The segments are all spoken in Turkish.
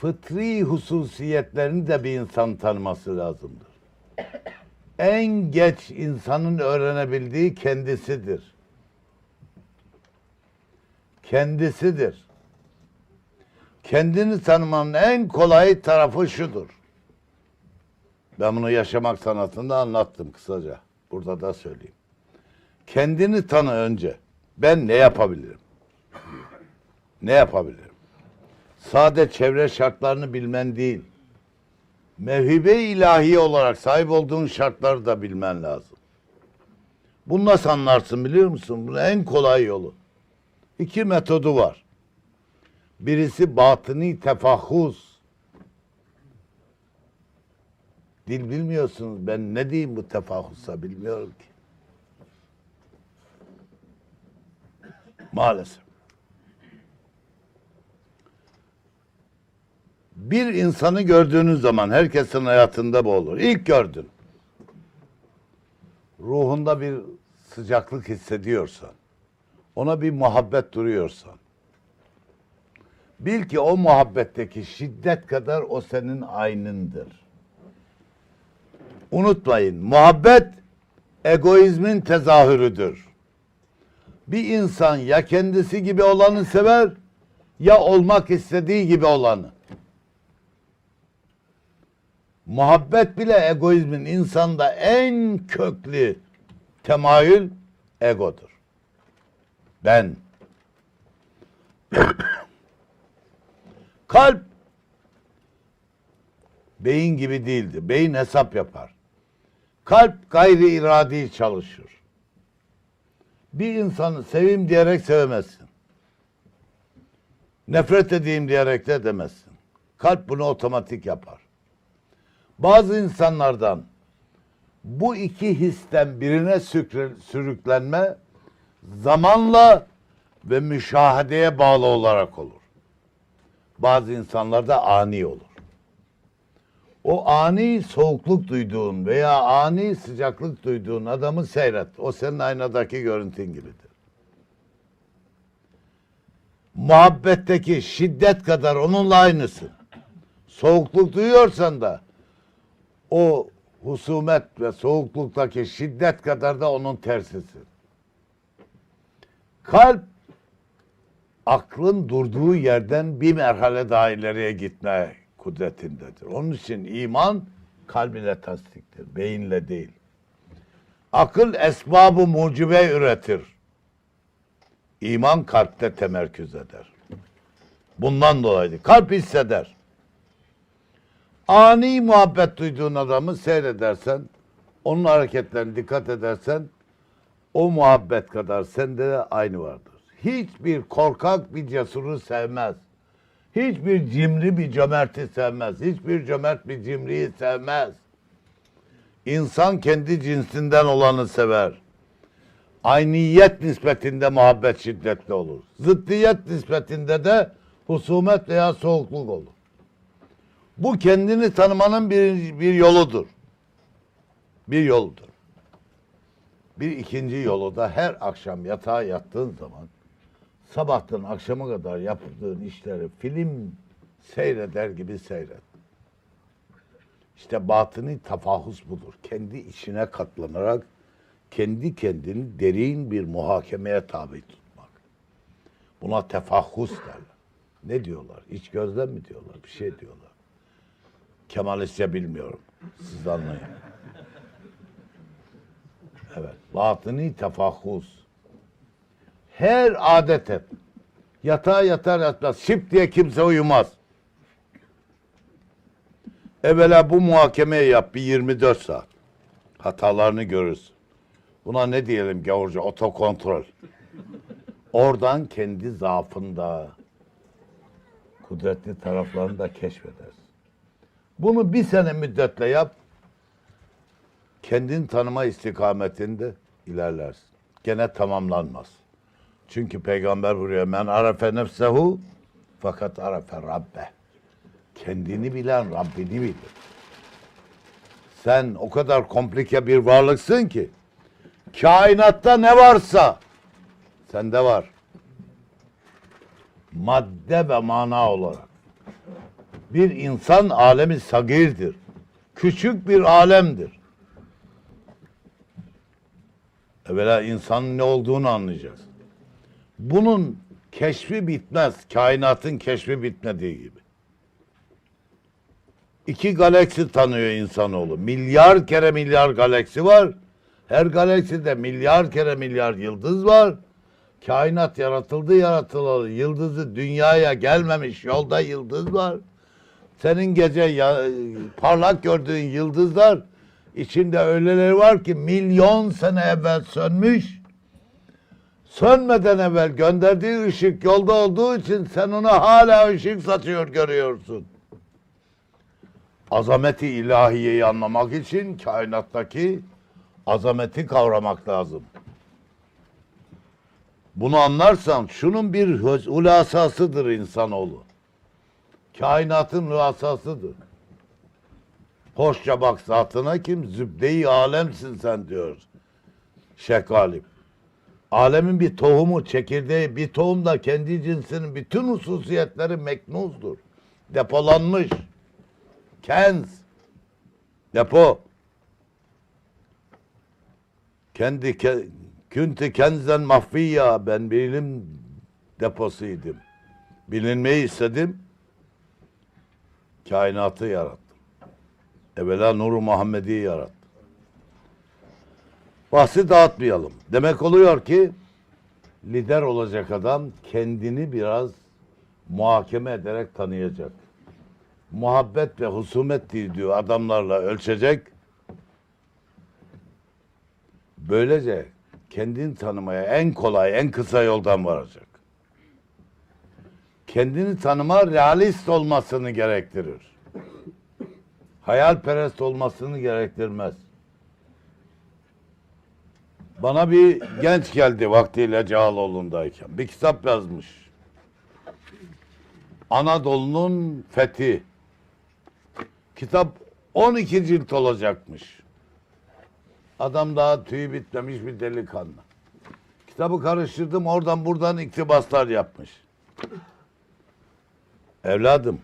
fıtri hususiyetlerini de bir insan tanıması lazımdır. En geç insanın öğrenebildiği kendisidir. Kendisidir. Kendini tanımanın en kolay tarafı şudur. Ben bunu yaşamak sanatında anlattım kısaca. Burada da söyleyeyim. Kendini tanı önce. Ben ne yapabilirim? Ne yapabilirim? Sade çevre şartlarını bilmen değil. Mevhibe ilahi olarak sahip olduğun şartları da bilmen lazım. Bunu nasıl anlarsın biliyor musun? Bunun en kolay yolu. İki metodu var. Birisi batıni tefahhuz. Dil bilmiyorsunuz. Ben ne diyeyim bu tefahhusa bilmiyorum ki. Maalesef. Bir insanı gördüğünüz zaman herkesin hayatında bu olur. İlk gördün. Ruhunda bir sıcaklık hissediyorsan, ona bir muhabbet duruyorsan, bil ki o muhabbetteki şiddet kadar o senin aynındır. Unutmayın, muhabbet egoizmin tezahürüdür. Bir insan ya kendisi gibi olanı sever ya olmak istediği gibi olanı. Muhabbet bile egoizmin insanda en köklü temayül egodur. Ben. Kalp beyin gibi değildir. Beyin hesap yapar. Kalp gayri iradi çalışır. Bir insanı seveyim diyerek sevemezsin. Nefret edeyim diyerek de demezsin. Kalp bunu otomatik yapar. Bazı insanlardan bu iki histen birine sürüklenme zamanla ve müşahedeye bağlı olarak olur. Bazı insanlarda ani olur. O ani soğukluk duyduğun veya ani sıcaklık duyduğun adamı seyret. O senin aynadaki görüntün gibidir. Muhabbetteki şiddet kadar onunla aynısın. Soğukluk duyuyorsan da o husumet ve soğukluktaki şiddet kadar da onun tersisin. Kalp aklın durduğu yerden bir merhale daha ileriye gitme kudretindedir. Onun için iman kalb ile tasdiktir, beyinle değil. Akıl esbabı mucibe üretir. İman kalpte temerküz eder. Bundan dolayı kalp hisseder. Ani muhabbet duyduğun adamı seyredersen, onun hareketlerine dikkat edersen, o muhabbet kadar sende de aynı vardır. Hiçbir korkak bir cesuru sevmez. Hiçbir cimri bir cömerti sevmez. Hiçbir cömert bir cimriyi sevmez. İnsan kendi cinsinden olanı sever. Ayniyet nispetinde muhabbet şiddetli olur. Zıddiyet nispetinde de husumet veya soğukluk olur. Bu kendini tanımanın bir, bir yoludur. Bir yoldur. Bir ikinci yolu da her akşam yatağa yattığın zaman sabahtan akşama kadar yaptığın işleri film seyreder gibi seyret. İşte batını tafahus budur. Kendi içine katlanarak kendi kendini derin bir muhakemeye tabi tutmak. Buna tefahhus derler. Ne diyorlar? İç gözlem mi diyorlar? Bir şey diyorlar. Kemalistçe bilmiyorum. Siz anlayın. Evet. Batını tefahhus. Her adet et. Yatağa yatar yatmaz. Şıp diye kimse uyumaz. Evvela bu muhakemeyi yap bir 24 saat. Hatalarını görürsün. Buna ne diyelim gavurca? Otokontrol. Oradan kendi zaafında kudretli taraflarını da keşfedersin. Bunu bir sene müddetle yap. Kendin tanıma istikametinde ilerlersin. Gene tamamlanmaz. Çünkü peygamber buraya men arefe nefsehu fakat arefe rabbe. Kendini bilen Rabbini bilir. Sen o kadar komplike bir varlıksın ki kainatta ne varsa sende var. Madde ve mana olarak. Bir insan alemi sagirdir. Küçük bir alemdir. Evvela insanın ne olduğunu anlayacağız. Bunun keşfi bitmez. Kainatın keşfi bitmediği gibi. İki galaksi tanıyor insanoğlu. Milyar kere milyar galaksi var. Her galakside milyar kere milyar yıldız var. Kainat yaratıldı yaratılalı. Yıldızı dünyaya gelmemiş yolda yıldız var. Senin gece ya- parlak gördüğün yıldızlar içinde öyleleri var ki milyon sene evvel sönmüş. Sönmeden evvel gönderdiği ışık yolda olduğu için sen ona hala ışık saçıyor görüyorsun. Azameti ilahiyeyi anlamak için kainattaki azameti kavramak lazım. Bunu anlarsan şunun bir hulasasıdır insanoğlu. Kainatın hulasasıdır. Hoşça bak zatına kim? Zübde-i alemsin sen diyor Şeyh. Alemin bir tohumu, çekirdeği, bir tohumda kendi cinsinin bütün hususiyetleri meknuzdur. Depolanmış. Kenz. Depo. Kendi ke, künti kenzen mahfiyya ben bir ilim deposuydım. Bilinmeyi istedim. Kainatı yarattım. Evvela Nuru Muhammed'i yarattım. Bahsi dağıtmayalım. Demek oluyor ki lider olacak adam kendini biraz muhakeme ederek tanıyacak. Muhabbet ve husumet diyor adamlarla ölçecek. Böylece kendini tanımaya en kolay, en kısa yoldan varacak. Kendini tanıma realist olmasını gerektirir. Hayalperest olmasını gerektirmez. Bana bir genç geldi vaktiyle Cağaloğlu'ndayken. Bir kitap yazmış. Anadolu'nun fethi. Kitap 12 cilt olacakmış. Adam daha tüyü bitmemiş bir delikanlı. Kitabı karıştırdım oradan buradan iktibaslar yapmış. Evladım,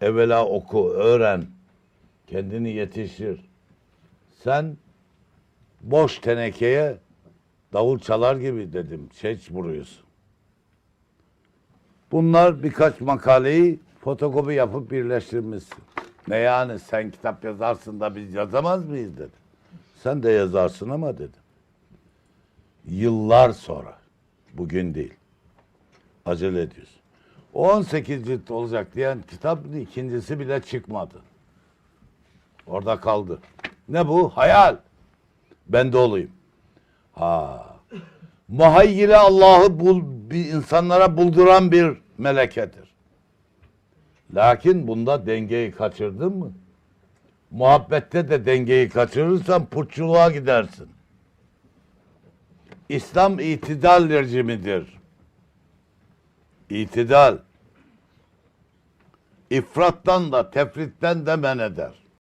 evvela oku, öğren, kendini yetiştir. Sen boş tenekeye davul çalar gibi dedim, seç vuruyorsun. Bunlar birkaç makaleyi fotokopi yapıp birleştirmişsin. Ne yani sen kitap yazarsın da biz yazamaz mıyız dedim. Sen de yazarsın ama dedim. Yıllar sonra, bugün değil. Acele ediyorsun. O 18 cilt olacak diyen kitabın ikincisi bile çıkmadı. Orada kaldı. Ne bu? Hayal. Ben de olayım. Ha. Muhayyile Allah'ı bul, bir insanlara bulduran bir melekedir. Lakin bunda dengeyi kaçırdın mı? Muhabbette de dengeyi kaçırırsan putçuluğa gidersin. İslam itidal rejimidir. İtidal. İfrattan da tefritten de men eder.